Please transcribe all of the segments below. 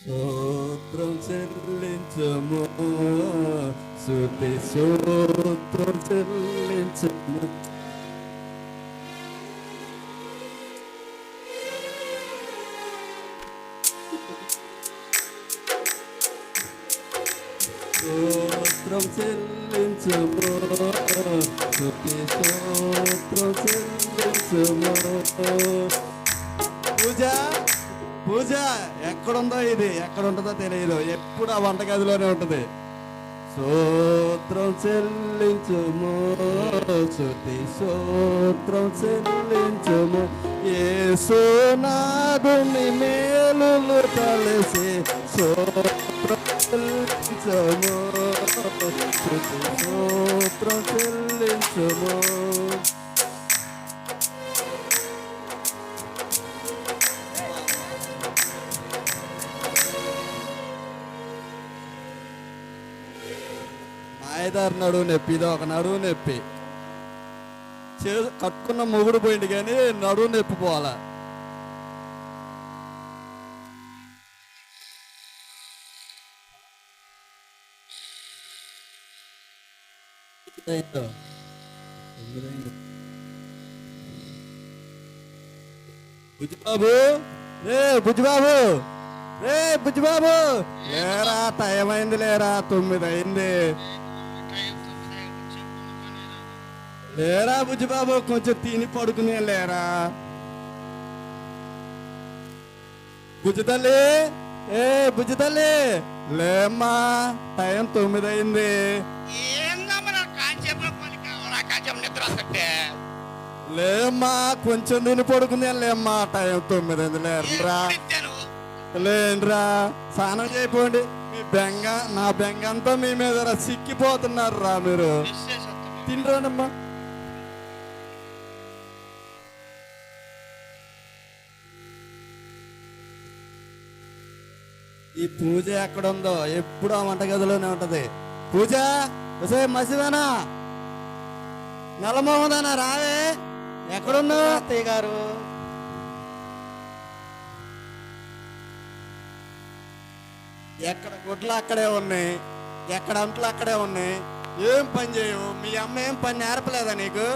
స్తోత్రం చెల్లించము శృతి స్తోత్రం చెల్లించము స్తోత్రం చెల్లించము శృతి స్తోత్రం చెల్లించము పూజ పూజ ఎక్కడుందో ఇది ఎక్కడుంటుందో తెలియదు. ఎప్పుడు ఆ వంటగదిలోనే ఉంటుంది. సూత్రం చెల్లించుము శృతి సూత్రం చెల్లించుము. ఏసునాదుని మేలులు తలసి సూత్రం చెల్లించుము శృతి సూత్రం చెల్లించుము. మాయదారి నడువు నొప్పి ఇది ఒక నడువు నొప్పి. చే కట్టుకున్న మొగుడు పోయింది కానీ నడువు నొప్పి పోవాలా. బుజ్జిబాబు! రే బుజ్జిబాబు! రే బుజ్జిబాబు! లేరా టైం అయింది లేరా తొమ్మిది అయింది లేరా బుజ్జిబాబు కొంచెం తిని పడుకునే లేరా? బుజ్జి తల్లి ఏ బుజ్జి తల్లి లేమ్మా టైం తొమ్మిది అయింది లేమ్మా కొంచెం తిని పడుకునే లేమ్మా టైం తొమ్మిది అయింది లేరా లేండ్రా స్నానం చేయపోండి. మీ బెంగ నా బెంగ అంతా మీ మీద సిక్కిపోతున్నారు రా మీరు. తినరానమ్మా. ఈ పూజ ఎక్కడ ఉందో ఎప్పుడు ఆ వంటగదిలోనే ఉంటది. పూజ? ఒసే మసిదానా నలమోహదానా రావే. ఎక్కడున్నావు? అత్తయ్య గారు. ఎక్కడ గుడ్లు అక్కడే ఉన్నాయి? ఎక్కడ అంట్లు అక్కడే ఉన్నాయి? ఏం పని చేయవు? మీ అమ్మ ఏం పని నేర్పలేదా నీకు?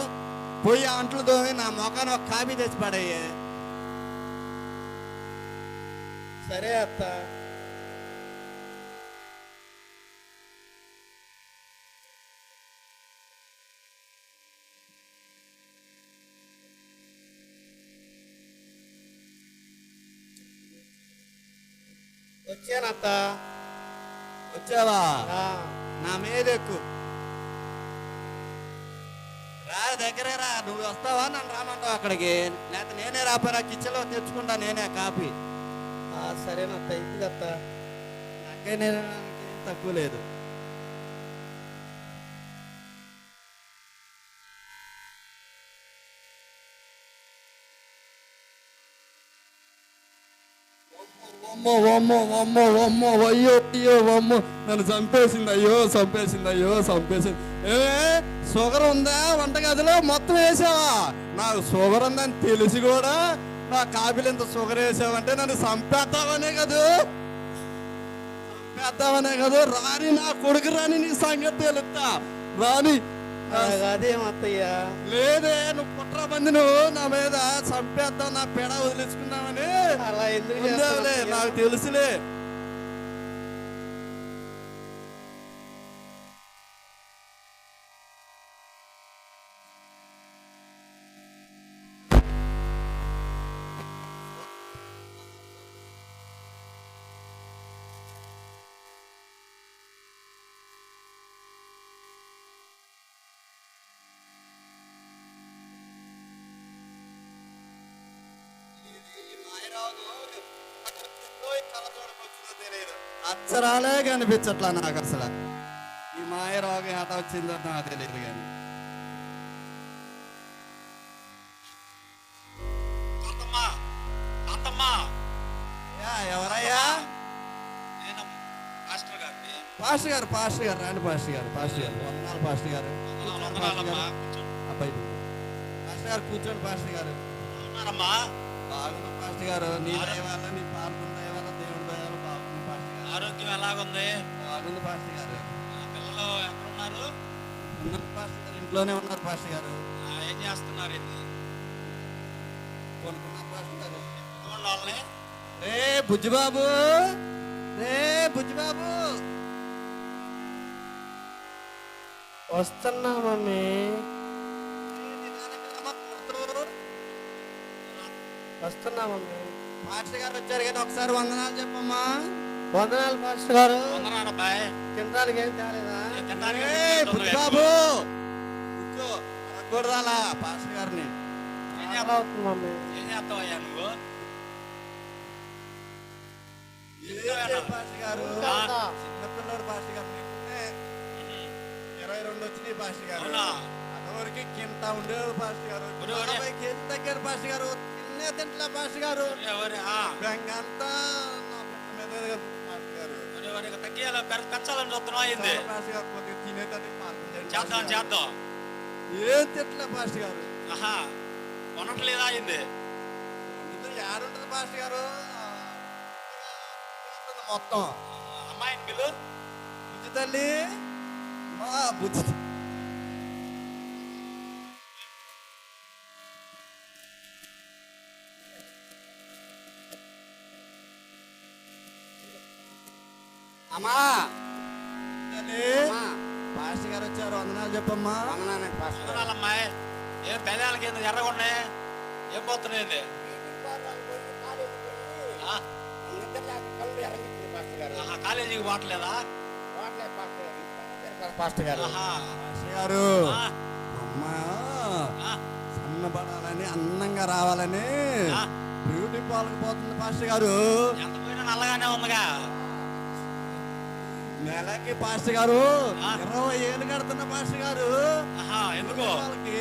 పోయి అంట్లు తోమి నా మొఖాన్ని ఒక కాపీ తెచ్చి పడయ్యే సరే అత్త. వచ్చాను అత్త వచ్చావా? నా మీద ఎక్కు. రా దగ్గరే రా. నువ్వు వస్తావా? నన్ను రామంటావు అక్కడికి? లేకపోతే నేనే రాపోయినా కిచెన్లో తెచ్చుకుంటా నేనే కాపీ ఆ, సరేనత్త ఇది అత్త నాకే తక్కువ లేదు. అమ్మో అమ్మో అమ్మో అమ్మో అయ్యో అయ్యో అమ్మో నన్ను చంపేసింది అయ్యో చంపేసింది అయ్యో చంపేసింది. ఏ షుగర్ ఉందా వంటగదిలో? మొత్తం వేసావా? నాకు షుగర్ ఉందని తెలిసి కూడా నా కాపీలు ఇంత షుగర్ వేసావంటే నన్ను చంపేద్దామనే కదా? చంపేద్దామనే కదా? రాని నా కొడుకు రాని నీ సంగతి తెలుస్తా. రాని. ఆ, అదేం అత్తయ్య. లేదే నువ్వు కుట్ర మంది నువ్వు నా మీద చంపేద్దాం నా పెడ ఉందేవులే, చేస్తున్నావు నాకు అత్తయ్య? అక్షరాలే కనిపించట్లా నాకు అసలు. ఈ మాయ రోగం ఎట వచ్చిందో నాకు తెలియదు కానీ. ఎవరయ్యా? పాస్టర్ గారు పాస్టర్ గారు రాండి పాస్టర్ గారు పాస్టర్ గారు వందనాలు పాస్టర్ గారు. అబ్బాయి పాస్టర్ గారు. కూర్చోండి. పాస్టర్ గారు బాగున్నాం పాస్టర్ గారు. నీ దయ వల్ల నీ పాల్గొన్న ఆరోగ్యం ఎలాగుంది? బాగుంది పాస్టర్ గారు. పిల్లలు ఎక్కడున్నారు ఉన్నారు? పాస్టర్ గారు ఇంట్లోనే ఉన్నారు పాస్టర్ గారు. ఆ, ఏం చేస్తున్నారు ఇది కొనుక్కున్నారు పాస్టర్ గారు. వాళ్ళని రే బుజ్జిబాబు రే బుజ్జిబాబు. వస్తున్నా మమ్మీ? వస్తున్నా మమ్మీ? పాస్టర్ గారు వచ్చారు కానీ ఒకసారి వందనాలు చెప్పమ్మా. వందనాలు పాస్టర్ గారు. తినడానికి ఏం తేలేదా? కూర్చో. అడగకూడదాలా పాస్టర్ గారిని. ఏం చేస్తావయ్యా నువ్వు? పాస్టర్ గారు? ఆ. చిన్నపిల్లడు పాస్టర్ గారు. ఇరవై రెండు వచ్చినాయి పాస్టర్ గారు. అవునా? అదవరికి కింద ఉండేవాడు పాస్టర్ గారు. కేజీలు తగ్గారు పాస్టర్ గారు. తిన్నే తింటలే పాస్టర్ గారు. బెంగంతా మీద తగ్గియాలి పెర- పెంచాలని చూస్తున్నావు అయింది. చేద్దాం. చేద్దాం ఏం తిట్టలే పాస్టర్ గారు? ఆహా కొనట్లేదా అయింది? ఏడుంటది పాస్టర్ గారు. మొత్తం. అమ్మాయిని పిల్లు బుజ్జి తల్లి. మా అమ్మా. పాస్టర్ గారు వచ్చారు. వందనాలు చెప్పమ్మా. వందనాలండి పాస్టర్ గారు. అమ్మాయి ఏం పెదాలకి ఏంది ఎర్రగొండే ఏం పోతున్నాయి ఆహా కాలేజీకి పోవట్లేదా పాస్టర్ గారు. గారు. ఆ, అమ్మా. ఆ, సన్నబడాలని అందంగా రావాలని ఆ. బ్యూటీ పార్లర్ పోతుంది పాస్టర్ గారు. ఎంత పోయినా నల్లగానే ఉందిగా. నెలకి పాస్టర్ గారు. ఇరవై ఏళ్ళు కడుతున్న పాస్టర్ గారు. ఎందుకు? వాళ్ళకి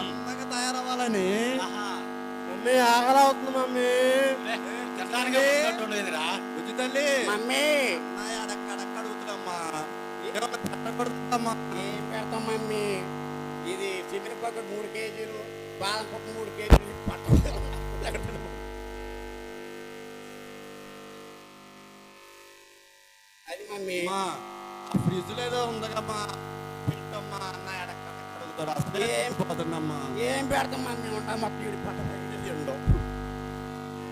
అందంగా తయారవ్వాలని. మమ్మీ ఆకలి అవుతుంది మమ్మీ. బుజ్జి తల్లి. మమ్మీ. నా అడక్కడక్క అడుగుతుందమ్మా? పెట్టకూడదమ్మా ఏం పెడతాం మమ్మీ? ఇది చికెన్ పక్కన మూడు కేజీలు బాదం మూడు కేజీలు పట్ట ఆ ఫ్రిడ్జ్లో ఏదో ఉందమ్మా పెట్టమ్మా అన్న ఎడక్కడక్క అడుగుతాడు అసలే ఏం- పోతుందమ్మా. ఏం పెడతాం మమ్మీ ఉంటా మొత్తం ఇడి పట్ట ఉండవు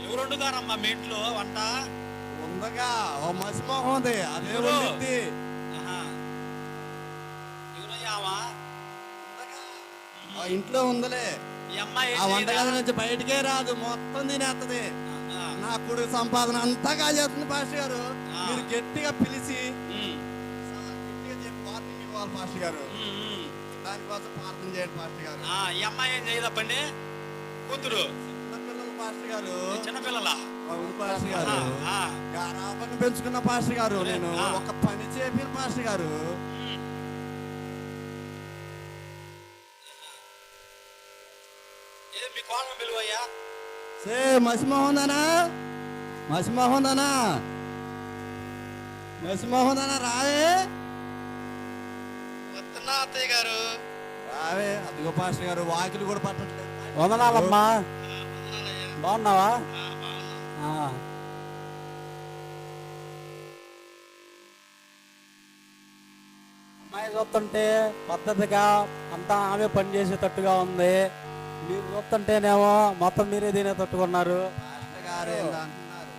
ఎవరు వండుతారమ్మా మీ ఇంట్లో వంట? ఉందగా. ఓ మసిమోహం ఉంది. అదే ఎవరయ్యావా ఆ ఇంట్లో ఉందలే. ఆ వంటగది? నుంచి బయటికే రాదు. మొత్తం తినేస్తది. నా కొడుకు సంపాదన అంతా కాజేస్తుంది పాస్టర్ గారు. మీరు గట్టిగా పిలిచి ఉమ్, గట్టిగా చెప్పి వార్నింగ్ ఇవ్వాలి పాస్టర్ గారు. ఉమ్, ఉమ్. దానికోసం ప్రార్థన చేయండి పాస్టర్ గారు. ఈ అమ్మాయి ఏం కూతురు. చిన్నపిల్లలు పాస్టర్ గారు. చిన్నపిల్లల? అవును పాస్టర్ గారు. పెంచుకున్న పాస్టర్ గారు. నేను. ఒక పని చేపిన పాస్టర్ గారు. మీ కోణం పిలువయ్యా సే మసిమోహన్ దానా మసిమోహన్ దానా మసిమోహన్ దానా రావే? వస్తున్నా అత్తయ్య గారు. రావే అదిగో పాస్టర్ గారు వాకిలు కూడా పట్టట్లేదు. వందనాలమ్మా. బాగున్నావా? ఆ. అమ్మాయి చూస్తుంటే పద్ధతిగా అంతా ఆమె పని చేసేటట్టుగా ఉంది. మీరు చూస్తుంటేనేమో మొత్తం మీరే తినేటట్టుకున్నారు పాస్టర్ గారు ఏంటంటున్నారు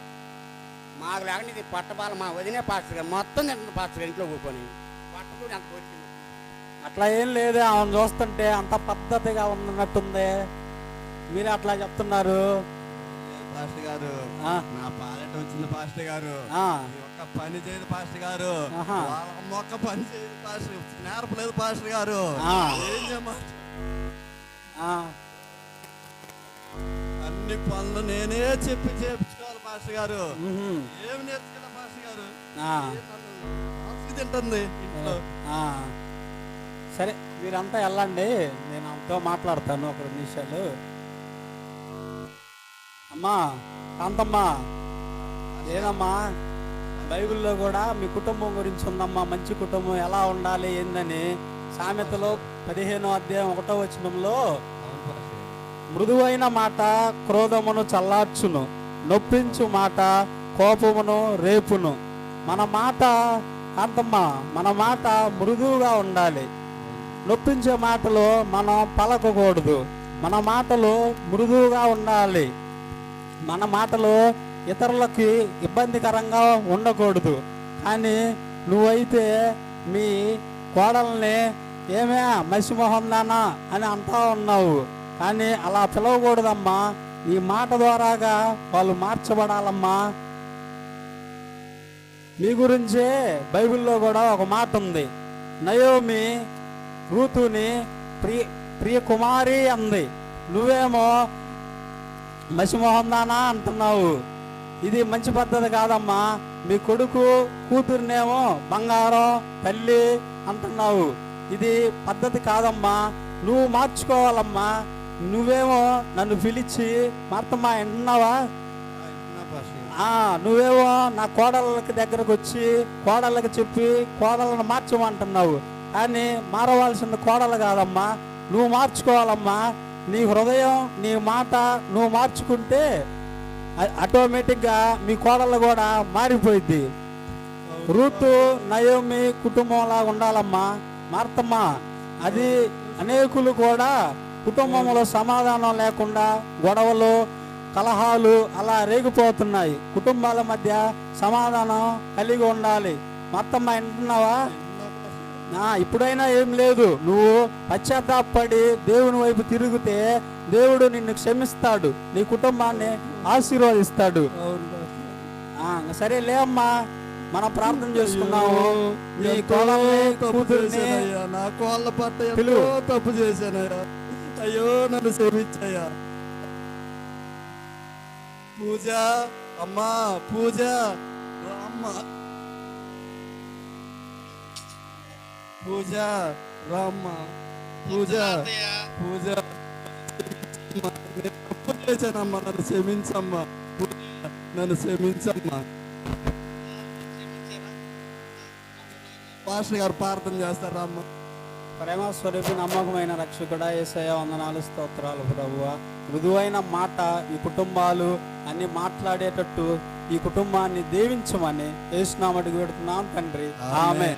మాకు లేకుండా ఇది పట్టబాల మా వదినే పాస్టర్ గారు మొత్తం తింటున్న పాస్టర్ గారు ఇంట్లో కూర్చొని. అంత అట్లా ఏం లేదు ఆమెను చూస్తుంటే అంత పద్ధతిగా ఉన్నట్టుంది. మీరే అట్లా చెప్తున్నారు. పాస్టర్ గారు? ఆ, నా పాలెట వచ్చింది పాస్టర్ గారు. ఆ, ఈ ఒక్క పని చేయదు పాస్టర్ గారు. ఆహా. వాళ్ళ మొక్క పని చేయదు పాస్టర్ నేర్పలేదు పాస్టర్ గారు. ఆ. ఏం చేయమంటారు? ఆ. అన్ని పనులు నేనే చెప్పి చేపించుకోవాలి పాస్టర్ గారు. ఏమి నేర్చుకున్నా పాస్టర్ గారు? తింటుంది ఇంట్లో. సరే మీరంతా వెళ్ళండి. నేను ఆమెతో మాట్లాడతాను ఒక రెండు నిమిషాలు. అమ్మా కాంతమ్మా. ఏదమ్మా బైబిల్లో కూడా మీ కుటుంబం గురించి ఉందమ్మా. మంచి కుటుంబం ఎలా ఉండాలి ఏందని సామెతలో పదిహేనో అధ్యాయం ఒకటో వచనంలో గారు. మృదువైన మాట క్రోధమును చల్లార్చును నొప్పించు మాట కోపమును రేపును. మన మాట కాంతమ్మ మన మాట మృదువుగా ఉండాలి. నొప్పించే మాటలు మనం పలకకూడదు. మన మాటలు మృదువుగా ఉండాలి. మన మాటలు ఇతరులకి ఇబ్బందికరంగా ఉండకూడదు. కానీ నువ్వైతే మీ కోడల్ని ఏమే మసిమోహం దానా అని అంటా ఉన్నావు. కానీ అలా పిలవకూడదమ్మా. నీ మాట ద్వారాగా వాళ్ళు మార్చబడాలమ్మా. మీ గురించే బైబిల్లో కూడా ఒక మాట ఉంది. నయోమి రూతుని ప్రియ ప్రియ కుమారి అంది. నువ్వేమో మసిమోహందానా అంటున్నావు. ఇది మంచి పద్ధతి కాదమ్మా. మీ కొడుకు కూతురునేమో బంగారం తల్లి అంటున్నావు. ఇది పద్ధతి కాదమ్మా. నువ్వు మార్చుకోవాలమ్మా. నువ్వేమో నన్ను పిలిచి మార్తమ్మా వింటున్నావా? నువ్వేమో నా కోడళ్ళకి దగ్గరకు వచ్చి కోడళ్ళకి చెప్పి కోడళ్ళను మార్చమంటున్నావు. కానీ మారవలసిన కోడలు కాదమ్మా. నువ్వు మార్చుకోవాలమ్మా. నీ హృదయం నీ మాట నువ్వు మార్చుకుంటే ఆటోమేటిక్గా మీ కోడళ్ళు కూడా మారిపోయింది రూతు నయోమి కుటుంబంలా ఉండాలమ్మా. మార్తమ్మ అది అనేకులు కూడా కుటుంబంలో సమాధానం లేకుండా గొడవలు కలహాలు అలా రేగిపోతున్నాయి. కుటుంబాల మధ్య సమాధానం కలిగి ఉండాలి. మొత్తమ్మ వింటున్నావా? ఇప్పుడైనా ఏం లేదు. నువ్వు పశ్చాత్తాపడి దేవుని వైపు తిరిగితే దేవుడు నిన్ను క్షమిస్తాడు. నీ కుటుంబాన్ని ఆశీర్వదిస్తాడు. సరే లేమ్మా. మనం ప్రార్థన చేసుకున్నాము నీ కోడల్ని తప్పు చేశానయ్యా. నా కోళ్ళ పిలువు. తప్పు చేశానయ్యా. అయ్యో నన్ను క్షమించయ్యా పూజ అమ్మా పూజ. రామ్మ పూజ రామ్మ పూజ పూజ. తప్పు చేశానమ్మా నన్ను క్షమించమ్మా. పూజ నన్ను క్షమించమ్మా? పాస్టర్ గారు ప్రార్థన చేస్తారా అమ్మా? ప్రేమ స్వరూపి నమ్మకమైన రక్షకుడా ఏసయ వందనాలు స్తోత్రాలు ప్రభువ. మృదువైన మాట ఈ కుటుంబాలు అన్ని మాట్లాడేటట్టు ఈ కుటుంబాన్ని దీవించమని ఏసునామడికి పెడుతున్నాం తండ్రి. ఆమె.